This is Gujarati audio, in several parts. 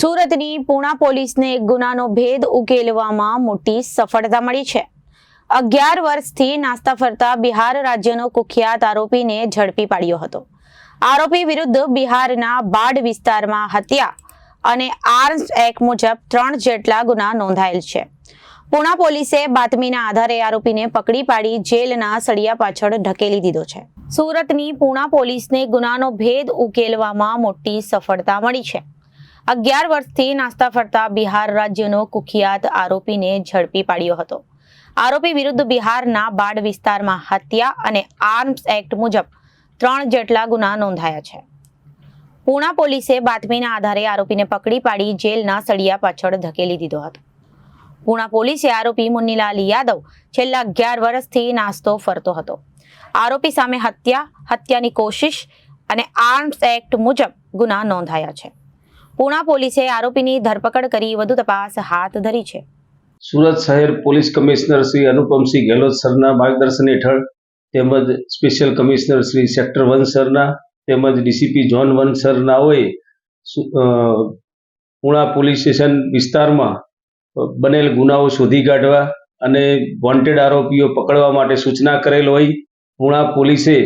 સુરતની પૂણા પોલીસને એક ગુનાનો ભેદ ઉકેલવામાં મોટી સફળતા મળી છે. અગિયાર વર્ષથી નાસ્તા ફરતા બિહાર રાજ્યનો કુખ્યાત આરોપીને ઝડપી પાડ્યો હતો. આરોપી વિરુદ્ધ બિહારના બાડ વિસ્તારમાં હત્યા અને આર્મ્સ એક્ટ મુજબ ત્રણ જેટલા ગુના નોંધાયેલ છે. પૂણા પોલીસે બાતમીના આધારે આરોપીને પકડી પાડી જેલના સળિયા પાછળ ઢકેલી દીધો છે. સુરતની પૂણા પોલીસને ગુનાનો ભેદ ઉકેલવામાં મોટી સફળતા મળી છે. અગિયાર વર્ષથી નાસ્તા ફરતા બિહાર રાજ્યનો કુખ્યાત આરોપીને ઝડપી પાડ્યો હતો. આરોપી વિરુદ્ધ બિહારના બાડ વિસ્તારમાં હત્યા અને આર્મ્સ એક્ટ મુજબ ત્રણ જેટલા ગુના નોંધાયા છે. પૂણા પોલીસે બાતમીના આધારે આરોપીને પકડી પાડી જેલના સળિયા પાછળ ધકેલી દીધો હતો. પૂણા પોલીસે આરોપી મુન્નીલાલ યાદવ છેલ્લા અગિયાર વર્ષથી નાસ્તો ફરતો હતો. આરોપી સામે હત્યા, હત્યાની કોશિશ અને આર્મ્સ એક્ટ મુજબ ગુના નોંધાયા છે. પૂણા પોલીસે આરોપીની ધરપકડ કરી વધુ તપાસ હાથ ધરી છે. સુરત શહેર પોલીસ કમિશનર શ્રી અનુપમસિંહ ગેહલોત સરના માર્ગદર્શન હેઠળ તેમજ special commissioner Shri sector one સરના તેમજ ડીસીપી જોન વન સરનાઓએ પૂણા પોલીસ સ્ટેશન વિસ્તારમાં બનેલ ગુનાઓ શોધી કાઢવા અને વોન્ટેડ આરોપીઓ પકડવા માટે સૂચના કરેલ હોય, પૂણા પોલીસે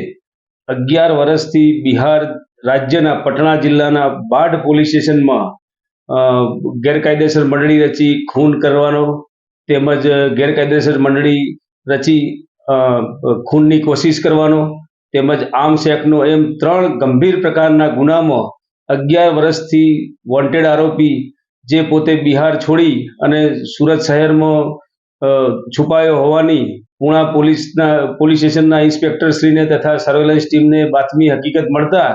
અગિયાર વર્ષથી બિહાર રાજ્યના પટણા જિલ્લાના બાઢ પોલીસ સ્ટેશનમાં ગેરકાયદેસર મંડળી રચી, ખૂન કરવાનો, તેમજ ગેરકાયદેસર મંડળી રચી ખૂનની કોશિશ કરવાનો, તેમજ આર્મ્સ એક્ટનો એમ ત્રણ ગંભીર પ્રકારના ગુનામાં અગિયાર વર્ષથી વોન્ટેડ આરોપી જે પોતે બિહાર છોડી અને સુરત શહેરમાં છુપાયો હોવાની પુણા પોલીસના, પોલીસ સ્ટેશનના ઇન્સ્પેક્ટરશ્રીને તથા સર્વેલન્સ ટીમને બાતમી હકીકત મળતા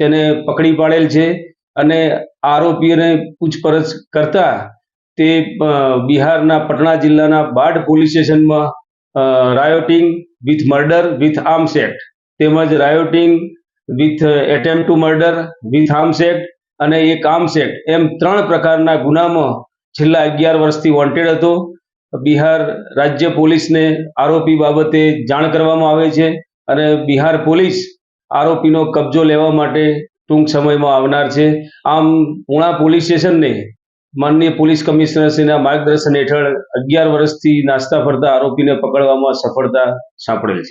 તેને પકડી પાડેલ છે અને આરોપીઓને પૂછપરછ કરતા તે બિહારના પટણા જિલ્લાના બાઢ પોલીસ સ્ટેશનમાં rioting with murder with arms act તેમજ rioting with attempt to murder with arms act અને એક આર્મ્સ એક્ટ એમ ત્રણ પ્રકારના ગુનામાં છેલ્લા અગિયાર વર્ષથી વોન્ટેડ હતો. બિહાર રાજ્ય પોલીસને આરોપી બાબતે જાણ કરવામાં આવે છે અને બિહાર પોલીસ આરોપીનો કબજો લેવા માટે ટૂંક સમયમાં આવનાર છે. આમ પુણા પોલીસ સ્ટેશનને માનનીય પોલીસ કમિશનરશ્રીના માર્ગદર્શન હેઠળ અગિયાર વર્ષથી નાસ્તા ફરતા આરોપીને પકડવામાં સફળતા સાંપડેલ છે.